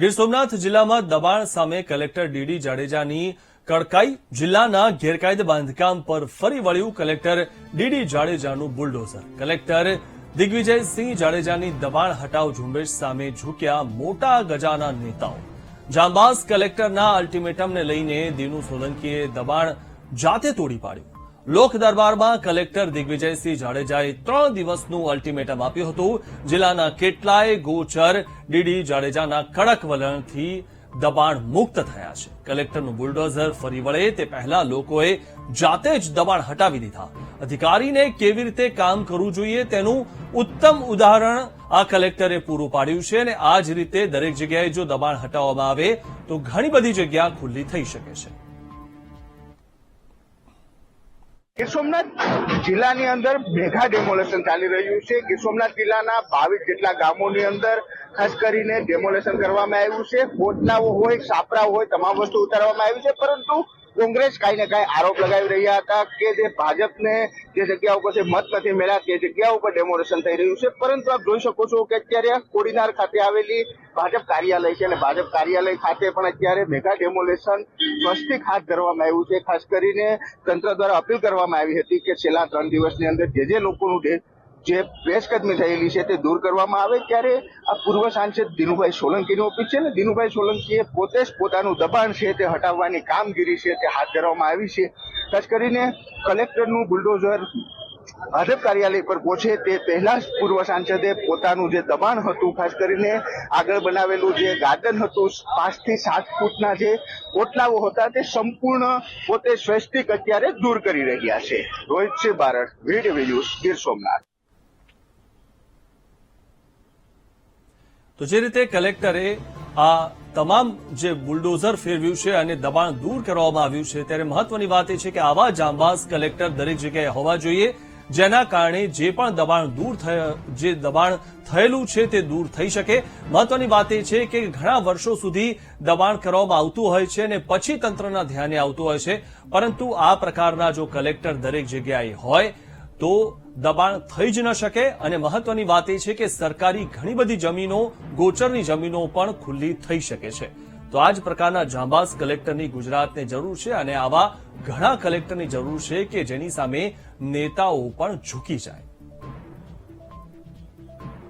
ગીર સોમનાથ જિલ્લામાં દબાણ સામે કલેક્ટર ડીડી જાડેજાની કડકાઈ, જિલ્લાના ગેરકાયદે બાંધકામ પર ફરી વળ્યું કલેક્ટર ડીડી જાડેજાનું બુલડોઝર. કલેક્ટર દિગ્વિજયસિંહ જાડેજાની દબાણ હટાવ ઝુંબેશ સામે ઝૂક્યા મોટા ગજાના નેતાઓ. જાંબાઝ કલેક્ટરના અલ્ટિમેટમને લઈને દીનુ સોલંકીએ દબાણ જાતે તોડી પાડ્યું. લોક દરબારમાં કલેક્ટર દિગ્વિજયસિંહ જાડેજાએ ત્રણ દિવસનું અલ્ટિમેટમ આપ્યું હતું. જિલ્લાના કેટલાય ગોચર ડીડી જાડેજાના કડક વલણથી દબાણ મુક્ત થયા છે. કલેક્ટરનું બુલડોઝર ફરી વળે તે પહેલા લોકોએ જાતે જ દબાણ હટાવી દીધા. અધિકારીને કેવી રીતે કામ કરવું જોઈએ તેનું ઉત્તમ ઉદાહરણ આ કલેક્ટરે પૂરું પાડ્યું છે અને આ જ રીતે દરેક જગ્યાએ જો દબાણ હટાવવામાં આવે તો ઘણી બધી જગ્યા ખુલ્લી થઈ શકે છે. ગીર સોમનાથ જિલ્લાની અંદર મેગા ડેમોલેશન ચાલી રહ્યું છે. ગીર સોમનાથ જિલ્લાના બાવીસ જેટલા ગામોની અંદર ખાસ કરીને ડેમોલેશન કરવામાં આવ્યું છે. કોટલાઓ હોય સાપરાઓ હોય, તમામ વસ્તુ ઉતારવામાં આવી છે. પરંતુ કોંગ્રેસ કાંઈ ને કાંઈ આરોપ લગાવી રહ્યા હતા કે જે ભાજપને જે જગ્યા ઉપર મત નથી મળ્યા, તે જગ્યા ઉપર ડેમોલેશન થઈ રહ્યું છે. પરંતુ આપ જોઈ શકો છો કે અત્યારે કોડીનાર ખાતે આવેલી ભાજપ કાર્યાલય છે અને ભાજપ કાર્યાલય ખાતે પણ અત્યારે મેગા ડેમોલેશન સ્વસ્તિક હાથ ધરવામાં આવ્યું છે. ખાસ કરીને તંત્ર દ્વારા અપીલ કરવામાં આવી હતી કે છેલ્લા ત્રણ દિવસની અંદર જે જે લોકોનું જે પેશકદમી થયેલી છે તે દૂર કરવામાં આવે ત્યારે આ પૂર્વ સાંસદ દિનુભાઈ સોલંકીનું ઓફિસ છે ને દિનુભાઈ સોલંકીએ પોતે જ પોતાનું દબાણ છે તે હટાવવાની કામગીરી છે તે હાથ ધરવામાં આવી છે. ખાસ કરીને કલેક્ટરનું બુલડોઝર ભાજપ કાર્યાલય પર પહોંચે તે પહેલા જ પૂર્વ સાંસદે પોતાનું જે દબાણ હતું, ખાસ કરીને આગળ બનાવેલું જે ગાર્ડન હતું પાંચથી સાત ફૂટના જે ઓટલાઓ હતા તે સંપૂર્ણ પોતે સ્વૈચ્છિક અત્યારે દૂર કરી રહ્યા છે. રોહિત સિંહ બારડ વીડ ન્યૂઝ ગીર સોમનાથ. તો જે રીતે કલેક્ટરે આ તમામ જે બુલડોઝર ફેરવ્યું છે અને દબાણ દૂર કરવામાં આવ્યું છે, ત્યારે મહત્વની વાત એ છે કે આવા જાંબાઝ કલેક્ટર દરેક જગ્યાએ હોવા જોઈએ, જેના કારણે જે પણ દબાણ દૂર જે દબાણ થયેલું છે તે દૂર થઈ શકે. મહત્વની વાત એ છે કે ઘણા વર્ષો સુધી દબાણ કરવામાં આવતું હોય છે અને પછી તંત્રના ધ્યાને આવતું હોય છે. પરંતુ આ પ્રકારના જો કલેક્ટર દરેક જગ્યાએ હોય તો દબાણ થઈ જ ન શકે અને મહત્વની વાત એ છે કે સરકારી ઘણી બધી જમીનો, ગોચરની જમીનો પણ ખુલ્લી થઈ શકે છે. તો આ જ પ્રકારના જાંબાઝ કલેક્ટરની ગુજરાતને જરૂર છે અને આવા ઘણા કલેક્ટરની જરૂર છે કે જેની સામે નેતાઓ પણ ઝૂકી જાય.